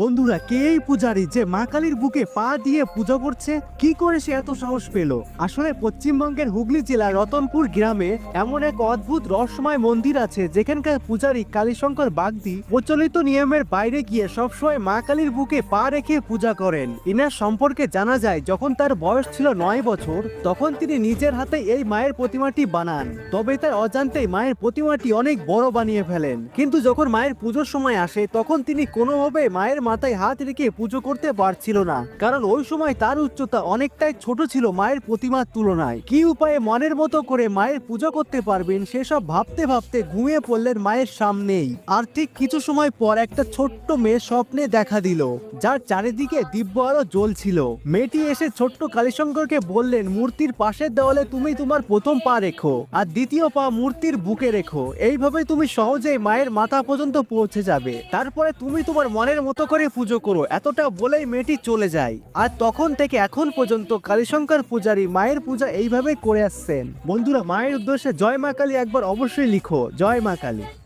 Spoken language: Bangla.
বন্ধুরা, কে এই পূজারী যে মা কালীর বুকে পা দিয়ে পূজা করছে? কি করে সে এত সাহস পেল? আসলে পশ্চিমবঙ্গের হুগলি জেলার রতনপুর গ্রামে এমন এক অদ্ভুত রহস্যময় মন্দির আছে, যেখানকার পূজারী কালীশঙ্কর বাগদি প্রচলিত নিয়মের বাইরে গিয়ে সবসময় মা কালীর বুকে পা রেখে পূজা করেন। ইনার সম্পর্কে জানা যায়, যখন তার বয়স ছিল নয় বছর, তখন তিনি নিজের হাতে এই মায়ের প্রতিমাটি বানান। তবে তার অজান্তেই মায়ের প্রতিমাটি অনেক বড় বানিয়ে ফেলেন। কিন্তু যখন মায়ের পুজোর সময় আসে, তখন তিনি কোনোভাবে মায়ের মাথায় হাত রেখে পুজো করতে পারছিল না। কারণ ওই সময় তার উচ্চতা অনেকটাই ছোট ছিল মায়ের প্রতিমার তুলনায়। কি উপায়ে মনের মতো করে মায়ের পুজো করতে পারবেন সেসব ভাবতে ভাবতে ঘুমিয়ে পড়লেন মায়ের সামনেই। আর ঠিক কিছু সময় পর একটা ছোট্ট মেয়ে স্বপ্নে দেখা দিল, যার চারিদিকে দিব্য আলো জ্বলছিল। মেয়েটি এসে ছোট্ট কালীশঙ্করকে বললেন, মূর্তির পাশের দেওয়ালে তুমি তোমার প্রথম পা রেখো আর দ্বিতীয় পা মূর্তির বুকে রেখো। এইভাবে তুমি সহজেই মায়ের মাথা পর্যন্ত পৌঁছে যাবে। তারপরে তুমি তোমার মনের মতো করে পুজো করো, এতটা বলেই মেয়েটি চলে যায়। আর তখন থেকে এখন পর্যন্ত কালীশঙ্কর পূজারী মায়ের পূজা এইভাবে করে আসছেন। বন্ধুরা, মায়ের উদ্দেশ্যে জয় মা কালী একবার অবশ্যই লিখো। জয় মা কালী।